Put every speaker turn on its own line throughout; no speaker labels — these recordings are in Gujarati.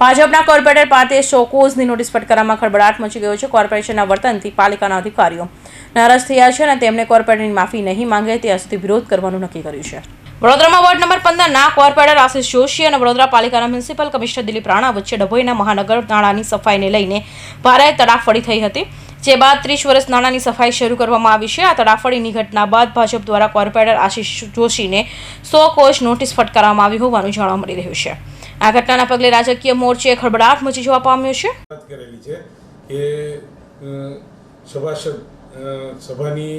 ભાજપના કોર્પોરેટર પાસે શોકોઝની નોટિસ ફટકારામાં ખળબડાટ મચી ગયો છે કોર્પોરેશનના વર્તનથી પાલિકાના અધિકારીઓ નારાજ થયા છે અને તેમણે કોર્પોરેટરની માફી નહીં માંગે ત્યાં સુધી વિરોધ કરવાનું નક્કી કર્યું છે. વડોદરામાં વોર્ડ નંબર પંદરના કોર્પોરેટર આશિષ જોશી અને વડોદરા પાલિકાના મ્યુનિસિપલ કમિશનર દિલીપ રાણા વચ્ચે ડભોઈના મહાનગર નાળાની સફાઈને લઈને ભારે તડાફડી થઈ હતી. જે બાદ ત્રીસ વર્ષ નાણાંની સફાઈ શરૂ કરવામાં આવી છે. આ તડાફડીની ઘટના બાદ ભાજપ દ્વારા કોર્પોરેટર આશિષ જોશીને સો કોચ નોટિસ ફટકારવામાં આવી હોવાનું જાણવા મળી રહ્યું છે. આ ઘટનાના પગલે રાજકીય મોરચે ખળબળાટ મચી જવા પામ્યો છે.
કરેલી છે કે સભાસદ સભાની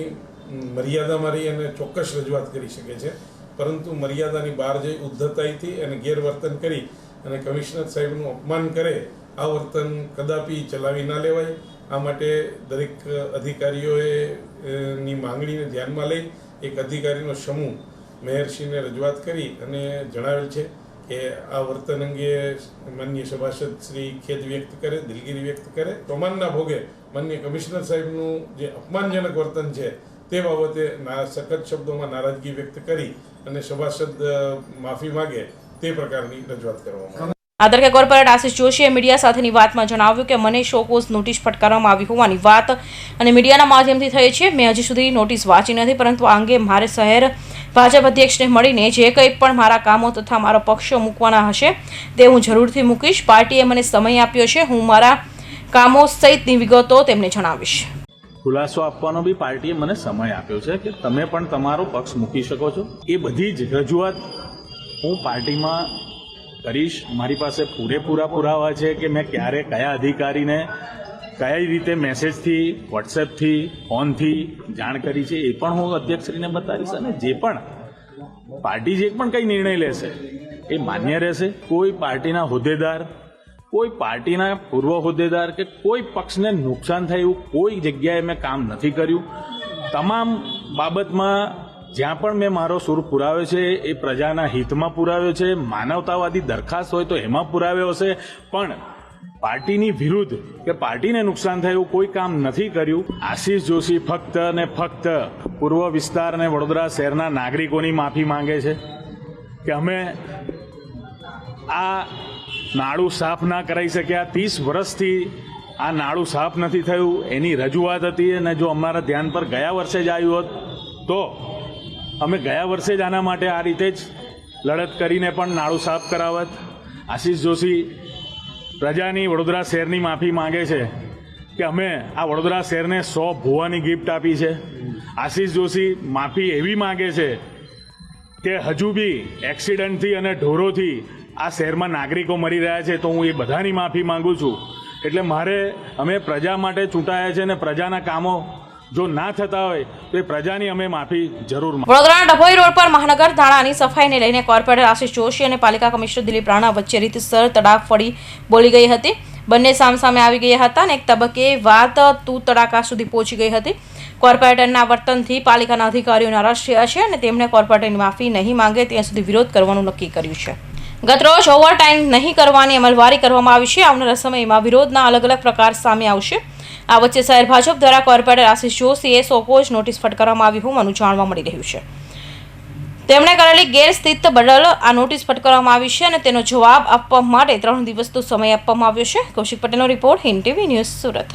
મર્યાદામાં રહી અને ચોક્કસ રજૂઆત કરી શકે છે. પરંતુ મર્યાદાની બહાર જઈ ઉદ્ધતાઈથી અને ગેરવર્તન કરી અને કમિશનર સાહેબનું અપમાન કરે, આ વર્તન કદાપી ચલાવી ના લેવાય. આ માટે દરેક અધિકારીઓએ ની માંગણીને ધ્યાનમાં લઈ એક અધિકારીનો સમૂહ મેયરશ્રીને રજૂઆત કરી અને જણાવેલ છે કે આ વર્તન અંગે માનનીય સભાસદ શ્રી ખેદ વ્યક્ત કરે, દિલગીરી વ્યક્ત કરે પ્રમાણના ભોગે માનનીય કમિશનર સાહેબનું જે અપમાનજનક વર્તન છે તે બાબતે સખત શબ્દોમાં નારાજગી વ્યક્ત કરી અને સભાસદ માફી માગે તે પ્રકારની રજૂઆત કરવામાં.
આ દરકે કોર્પોરેટ આશિષ જોશીએ મીડિયા સાથેની વાતમાં જણાવ્યું કે મને શોકોઝ નોટિસ ફટકારવામાં આવી હોવાની વાત અને મીડિયાના માધ્યમથી થઈ છે. મેં હજી સુધી નોટિસ વાંચી નથી, પરંતુ આ અંગે મારે શહેર ભાજપ અધ્યક્ષને મળીને જે કંઈ પણ મારા કામો તથા મારો પક્ષો મૂકવાના હશે તે હું જરૂરથી મૂકીશ. પાર્ટીએ મને સમય આપ્યો છે. હું મારા કામો સહિતની વિગતો તેમને જણાવીશ.
ખુલાસો આપવાનો બી પાર્ટીએ મને સમય આપ્યો છે કે તમે પણ તમારો પક્ષ મૂકી શકો છો. એ બધી જ રજૂઆત હું પાર્ટીમાં કરીશ? મારી પાસે પૂરેપૂરા પુરાવા છે કે મેં ક્યારે કયા અધિકારીને કઈ રીતે મેસેજથી, વોટ્સએપથી, ફોનથી જાણ કરી છે એ પણ હું અધ્યક્ષશ્રીને બતાવીશ અને જે પણ પાર્ટી જે પણ કંઈ નિર્ણય લેશે એ માન્ય રહેશે. કોઈ પાર્ટીના હોદ્દેદાર, કોઈ પાર્ટીના પૂર્વ હોદ્દેદાર કે કોઈ પક્ષને નુકસાન થાય એવું કોઈ જગ્યાએ મેં કામ નથી કર્યું. તમામ બાબતમાં જ્યાં પણ મેં મારો સુર પુરાવ્યો છે, એ પ્રજાના હિતમાં પુરાવ્યો છે, માનવતાવાદી દરખાસ્ત હોય તો એમાં પુરાવ્યો હશે. પણ પાર્ટીની વિરુદ્ધ કે પાર્ટીને નુકસાન થયું, કોઈ કામ નથી કર્યું. આશીષ જોશી ફક્ત ને ફક્ત પૂર્વ વિસ્તાર અને વડોદરા શહેરના નાગરિકોની માફી માંગે છે કે અમે આ નાળું સાફ ના કરાઈ શક્યા. ત્રીસ વર્ષથી આ નાળું સાફ નથી થયું. એની રજૂઆત હતી અને જો અમારા ધ્યાન પર ગયા વર્ષે જ આવ્યું હોત, તો અમે ગયા વર્ષે જ આના માટે આ રીતે જ લડત કરીને પણ નાળું સાફ કરાવત. આશીષ જોશી પ્રજાની વડોદરા શહેરની માફી માંગે છે કે અમે આ વડોદરા શહેરને સો ભુવાની ગિફ્ટ આપી છે. આશીષ જોશી માફી એવી માંગે છે કે હજુ બી એક્સિડન્ટથી અને ઢોરોથી આ શહેરમાં નાગરિકો મરી રહ્યા છે તો હું એ બધાની માફી માંગુ છું. એટલે મારે અમે પ્રજા માટે ચૂંટાયા છે અને પ્રજાના કામો જો ના થતા હોય, તો એ પ્રજાની અમે માફી જરૂર
વડોદરાના ડભોઈ રોડ પર મહાનગર ધાણાની સફાઈને લઈને કોર્પોરેટર આશિષ જોશી અને પાલિકા કમિશનર દિલીપ રાણા વચ્ચે રીતસર તડાફડી બોલી ગઈ હતી. બંને સામસામે આવી ગયા હતા અને એક તબક્કે વાત તું તડાકા સુધી પહોંચી ગઈ હતી. કોર્પોરેટરના વર્તનથી પાલિકાના અધિકારીઓ નારાજ થયા છે અને તેમણે કોર્પોરેટરની માફી નહીં માંગે ત્યાં સુધી વિરોધ કરવાનું નક્કી કર્યું છે. ગતરોજ ઓવરટાઈમ નહીં કરવાની અમલવારી કરવામાં આવી છે. આવનારા સમયમાં વિરોધના અલગ અલગ પ્રકાર સામે આવશે. આ વચ્ચે શહેર ભાજપ દ્વારા કોર્પોરેટર આશિષ જોશીએ સોકોજ નોટિસ ફટકારવામાં આવી હોવાનું જાણવા મળી રહ્યું છે. તેમણે કરેલી ગેરસ્થિત બદલ આ નોટિસ ફટકારવામાં આવી છે અને તેનો જવાબ આપવા માટે ત્રણ દિવસનો સમય આપવામાં આવ્યો છે. કૌશિક પટેલનો report Hind TV news Surat.